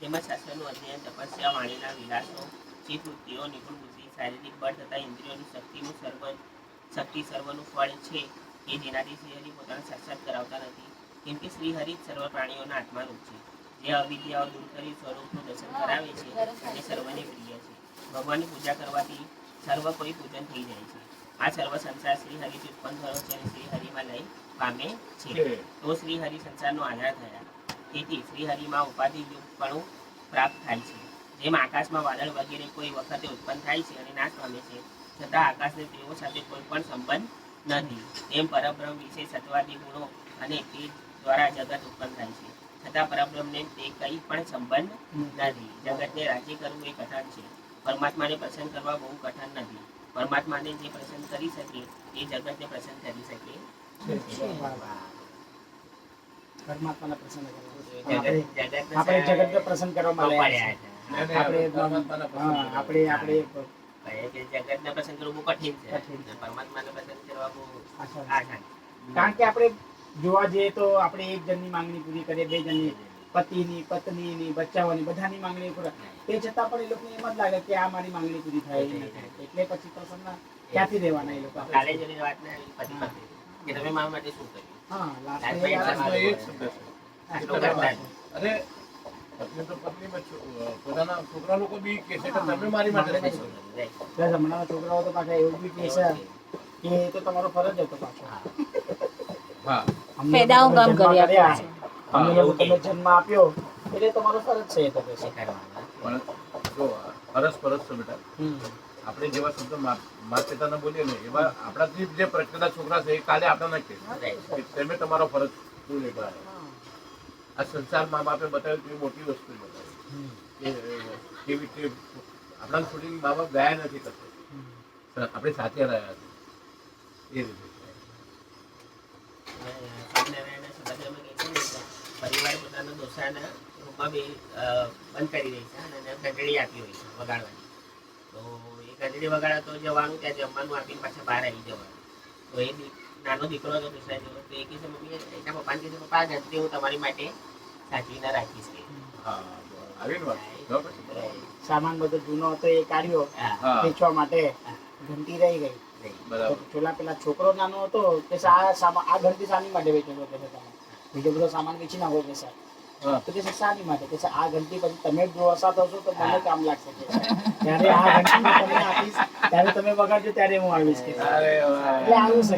તેમજ શાસ્ત્રનું અધ્યયન તપસ્યા વાણીના વિલાસો ચિત્તવૃત્તિઓ નિપુણ બુદ્ધિ શારીરિક બળ તથા ઇન્દ્રિયોની શક્તિનું સર્વ શક્તિ સર્વનું ફળ છે કે જેનાથી શ્રીહરિ પોતાને સાક્ષાત કરાવતા નથી. કેમ કે શ્રીહરિ સર્વ પ્રાણીઓના આત્મારૂપ છે. જે અવિદ્યાઓ દૂર કરી સ્વરૂપનું દર્શન કરાવે છે અને સર્વને પ્રિય છે. ભગવાનની પૂજા કરવાથી સર્વ કોઈ પૂજન થઈ જાય છે. આ સર્વ સંસાર શ્રી હરિથી ઉત્પન્ન થયો છે અને શ્રી હરિમાં લઈ પામે છે. તો શ્રી હરિ સંસારનો આધાર થયા. તેથી શ્રીહરિમાં ઉપાધિ પ્રાપ્ત થાય છે. જેમ આકાશમાં વાદળ વગેરે કોઈ વખતે ઉત્પન્ન થાય છે અને નાશ પામે છે છતાં આકાશને તેઓ સાથે કોઈ પણ સંબંધ નથી. એમ પરબ્રહ્મ વિશે સત્વાદી ગુણો અને તે દ્વારા જગત ઉત્પન્ન થાય છે છતાં પરબ્રહ્મને તે કંઈ પણ સંબંધ નથી. જગતને રાજી કરવું એ કઠણ છે. પરમાત્માને પ્રસન્ન કરવા બહુ કઠણ નથી. પરમાત્માને જે પ્રસન્ન કરી શકે, એ જગતને પ્રસન્ન કરી શકે પરમાત્માને પ્રસન્ન કરવા આપણે જગતને પ્રસન્ન કરવા માટે પડ્યા આપણે પરમાત્માને પસંદ હા, આપણે આપણે જગતને પ્રસન્ન કરવું કઠિન છે. કઠિન છે. અને પરમાત્માને પ્રસન્ન કરવા આસાન. આસાન. કારણ કે આપણે જોવા જઈએ તો આપણે એક જણની માંગણી પૂરી કરીએ બે જણની. પતિની પત્નીની બચ્ચાઓની બધાની માંગણી પૂરા. તે છતાં પણ એ લોકોને એમ જ લાગે કે આ મારી માંગણી પૂરી થાય એટલે પછી પ્રસન્ન ક્યાંથી રહેવાના એ લોકો? કાલે જ વાત ને પતિ પત્ની કે તમે મારા માટે શું કર્યું? હા લાસ્ટમાં શબ્દ છે. અરે પત્ની તો પોતાના છોકરા લોકો બી છે તમે મારી માટે? પ્લસ હમણાંના છોકરાઓ તો પાછા એવું બી છે કે એ તો તમારો ફરજ હતો પાછો હા. પેદાઓ કામ જન્મ કરી આપ્યા છે. અમને લોકો એવું તમે જન્મ આપ્યો એટલે તમારો ફરજ છે એ તો. પણ જો છે બેટા. આપણે જેવા શબ્દ માતા પિતાને બોલીએ ને એવા આપણાથી જે પ્રજ્ઞાના છોકરા છે એ કાલે આપણા નાખે. તમે તમારો ફરજ પૂરો નિભાવે આ સંસાર મા બાપે બતાવ્યું એ મોટી વસ્તુ બતાવી કેવી રીતે આપણા છોડીને મા બાપ ગયા નથી કરતા. આપણે સાથે રહ્યા છે. એ રીતે. ને પરિવાર પોતાના દોસાના રૂપમાં બી બંધ કરી દે છે અને ઘંટડી આપી હોય છે વગાડવાની. તો ઘંટડી વગાડે તો જવાનું ત્યાં જમવાનું આપીને પાછા બહાર આવી જવાનું. તો એ નાનો દીકરો હતો દુસરા જેવો તો એ કહે છે મમ્મી એના પપ્પાને કહે છે પપ્પા ઘંટડી હું તમારી માટે સાચવીને રાખીશ કે. સામાન બધો જૂનો હતો એ કાઢ્યો વેચવા માટે. ઘંટી રહી ગઈ. પેલા પેલા છોકરો નાનો હતો કે આ આ ઘંટી શાની માટે તમે બીજો બધો સામાન વેચી નાખો કે છે હા તો કે શાની માટે? કે છે આ ઘંટી પછી તમે જ ડોસા થશો તો મને કામ લાગશે. ત્યારે આ ઘંટી તમે આપીશ ત્યારે તમે વગાડજો ત્યારે હું આવીશ કે અરે એટલે આવું છે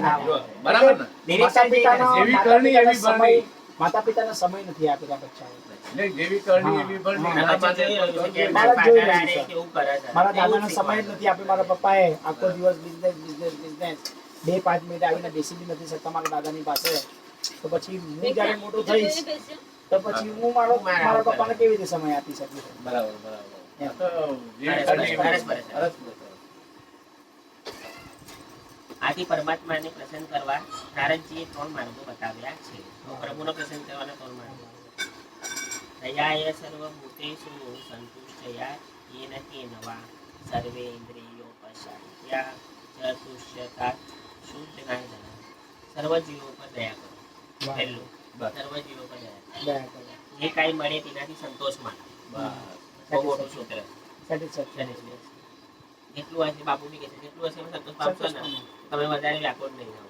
બરાબર. ને? નિરીક્ષણ જે જેવી માતા કરણી એવી ભરણી. માતા પિતાના સમય નથી આપેલા બચ્ચા જેવી કરણી એવી ભરણી. મારા દાદાનો સમય જ નથી આપ્યો મારા પપ્પાએ આખો દિવસ બિઝનેસ બિઝનેસ બિઝનેસ બે પાંચ મિનિટ આવીને બેસી બી નથી શકતા મારા દાદાની પાસે. તો પછી હું જ્યારે મોટો થઈશ તો પછી હું મારો મારા મારા ઉપર. પપ્પાને કેવી રીતે સમય આપી શકીશ બરાબર બરાબર આ તો જેવી અરસ કરણી એવી અરસ બરસ. અરસ બરસ. આથી પરમાત્માને પ્રસન્ન કરવા નારદજીએ ત્રણ માર્ગો બતાવ્યા છે તો પ્રભુનો પ્રસન્ન કરવાના ત્રણ માર્ગો દયાય સર્વભૂતેષુ સંતુષ્ટયા येन केनवा સર્વે ઇન્દ્રિયો પશાયા ચતુષ્યતા શુદ્ધનાય જન સર્વ જીવો પર દયા કરો પહેલું બસ. સર્વ જીવો પર દયા કરો. દયા કરો. જે કાંઈ મળે તેનાથી સંતોષ માનો બહુ મોટું સૂત્ર Satisfaction. જેટલું હશે બાપુ બી કહે છે જેટલું હશે સંતોષ પામશો ને તમે વધારે વ્યાકુળ નહીં થાઓ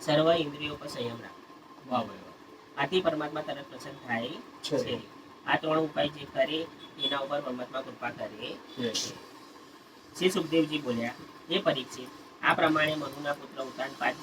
સર્વ ઇન્દ્રિયો પર સંયમ રાખો. વાહ વાહ. આથી પરમાત્મા તરત પ્રસન્ન થાય છે. આ ત્રણ ઉપાય જે કરે એના ઉપર પરમાત્મા કૃપા કરે શ્રી સુખદેવજી બોલ્યા હે પરીક્ષિત આ પ્રમાણે મનુના પુત્ર ઉત્તાનપાદ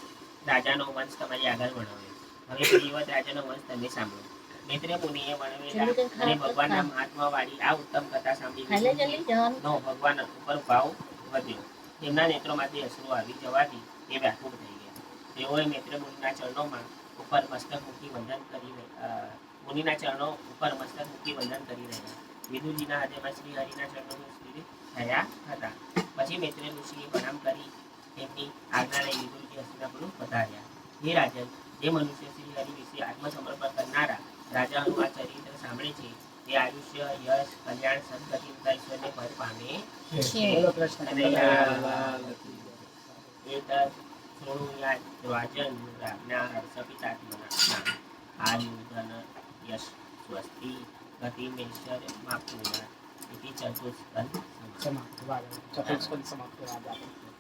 રાજાનો વંશ તમારી આગળ વર્ણવ્યો હવે શ્રીવત રાજાનો વંશ તમે સાંભળો. મિત્રે મુનિએ વર્ણવેલા અને ભગવાનના મહાત્મા વાળી આ ઉત્તમ કથા સાંભળી નો ભગવાન ઉપર ભાવ વધ્યો. તેમના નેત્રોમાંથી અશ્રુ આવી જવાથી તે વ્યાકુળ થઈ ગયા. તેઓએ મિત્ર મુનિના ચરણોમાં ઉપર મસ્તક મૂકી વંદન કરી મુનિના ચરણો ઉપર મસ્તક મૂકી વંદન કરી રહ્યા. વિદુજીના હાથેમાં શ્રી હરિના ચરણોનું સ્થિર થયા હતા. પછી મૈત્રેય ઋષિએ પ્રણામ કરી તેમની આજ્ઞાને વિરુદ્ધ હસ્તિનાપુરું પધાર્યા હે રાજા જે મનુષ્ય શ્રી હરિ વિશે આત્મસમર્પણ કરનારા રાજાનું આ ચરિત્ર સાંભળે છે તે આયુષ્ય યશ કલ્યાણ સદગતિ ઈશ્વરને ભર પામે છે. એતદ સોણુયા દ્વાજન રાજ્ઞા સપિતાત્મના આયુ ધન યશ સ્વસ્તિ ગતિ મેશ્વર માપુના ઇતિ ચતુષ્કંદ સમાપ્ત. ચતુષ્કંદ સમાપ્ત. રાજા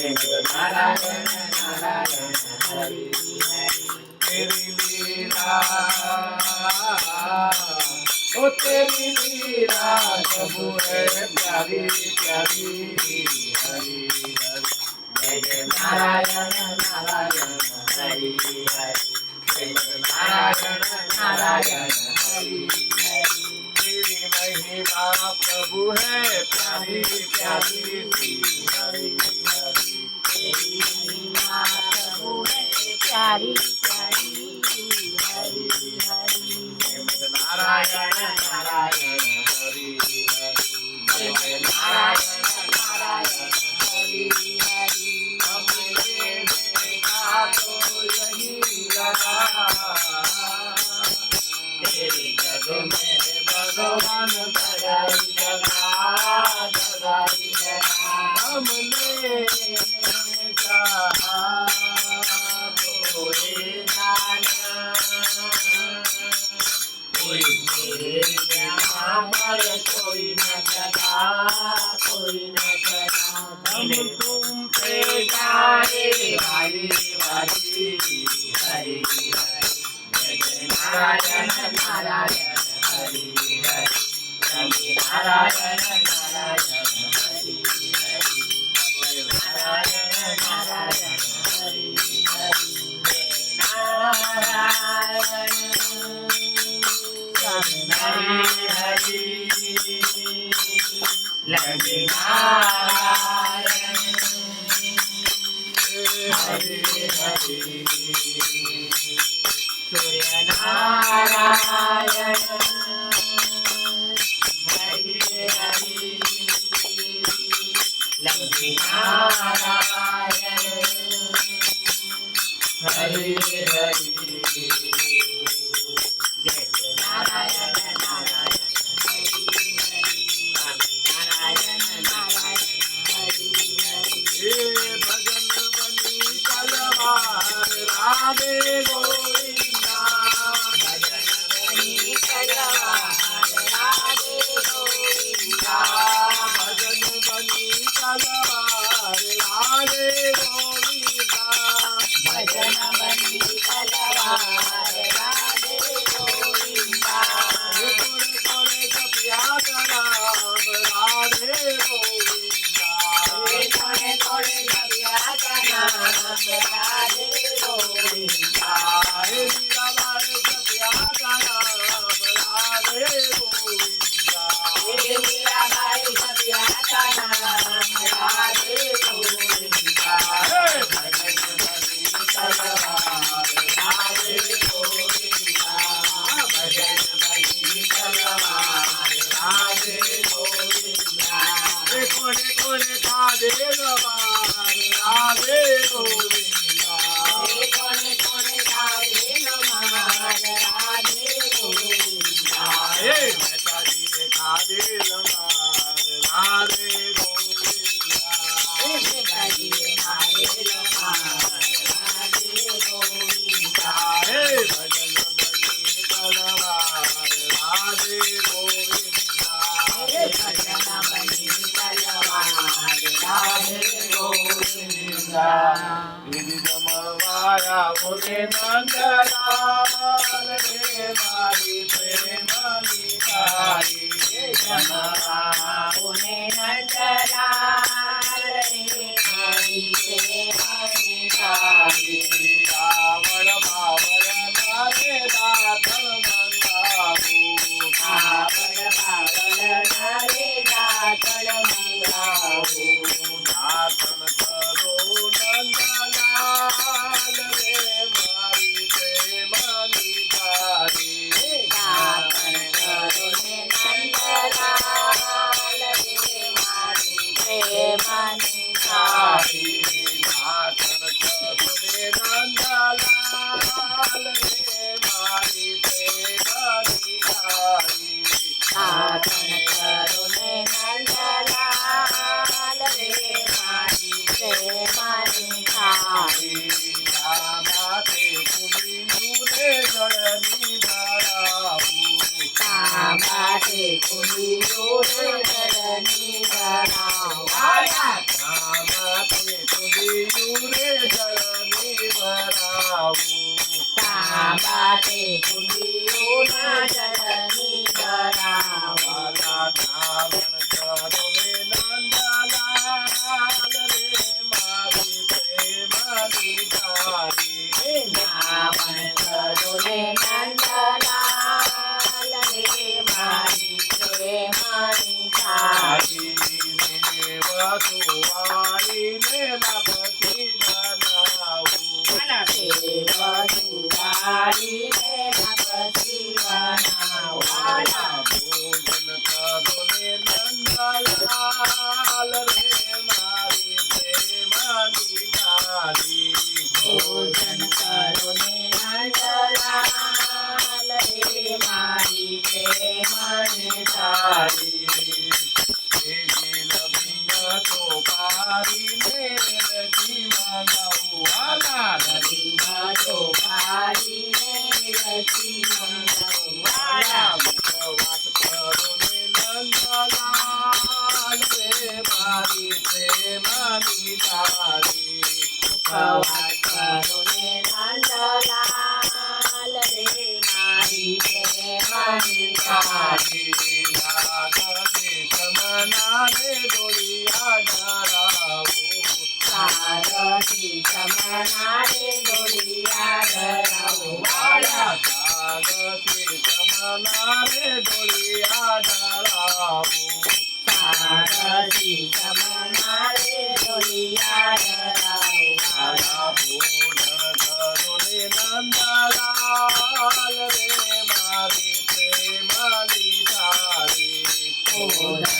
नारायण नारायण हरि तेरी लीला ओ तेरी लीला प्रभु है, प्यारी प्यारी हरी हरि जय नारायण नारायण हरि हरि नारायण नारायण हरि तेरी महिमा प्रभु है प्यारी प्यारी। Hari Hari Hari Hari Hari Narayan Narayan Om Om Om Hare Hare. Hare Hare माया मुने नंदलाल रे मारी प्रेमली काली रे Hari સારથી સમનારે દોડિયા ધરાવો વાલા સારથી સમનારે દોડિયા ધરાવો વાલા ભોજન કરો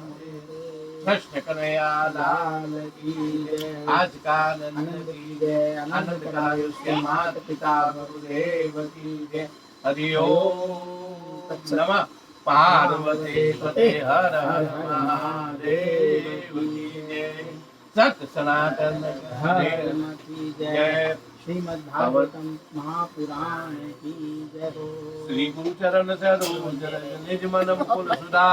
કૃષ્ણ કનૈયા લાલ કી જય આજકાલ આનંદ કી જય આનંદ કરાવ્યો છે માત પિતા ગુરુદેવ કી મહાપુરાણ શ્રી ગુરુચરણ સરોજ નિજ મન સુધા